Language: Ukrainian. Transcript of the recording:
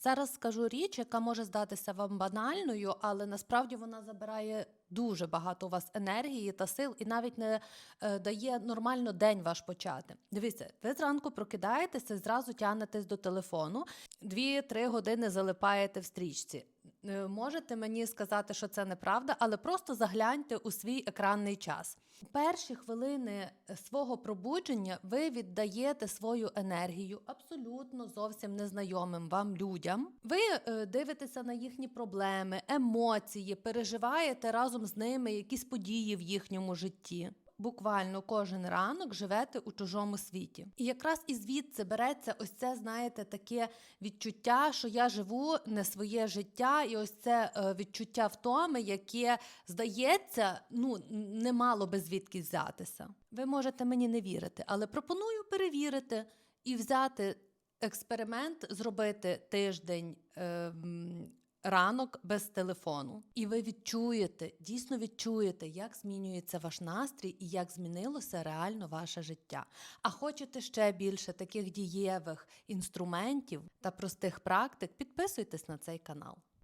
Зараз скажу річ, яка може здатися вам банальною, але насправді вона забирає дуже багато у вас енергії та сил і навіть не е, дає нормально день ваш почати. Дивіться, ви зранку прокидаєтеся, зразу тягнетесь до телефону, 2-3 години залипаєте в стрічці. Е, Можете мені сказати, що це неправда, але просто загляньте у свій екранний час. Перші хвилини свого пробудження ви віддаєте свою енергію абсолютно зовсім незнайомим вам людям. Ви е, дивитеся на їхні проблеми, емоції, переживаєте разом з ними якісь події в їхньому житті. Буквально кожен ранок живете у чужому світі. І якраз і звідси береться ось це, знаєте, таке відчуття, що я живу не своє життя, і ось це е, відчуття втоми, яке здається, ну не мало би звідки взятися. Ви можете мені не вірити, але пропоную перевірити і взяти експеримент, зробити тиждень. Е, Ранок без телефону, і ви відчуєте, дійсно відчуєте, як змінюється ваш настрій і як змінилося реально ваше життя. А хочете ще більше таких дієвих інструментів та простих практик, підписуйтесь на цей канал.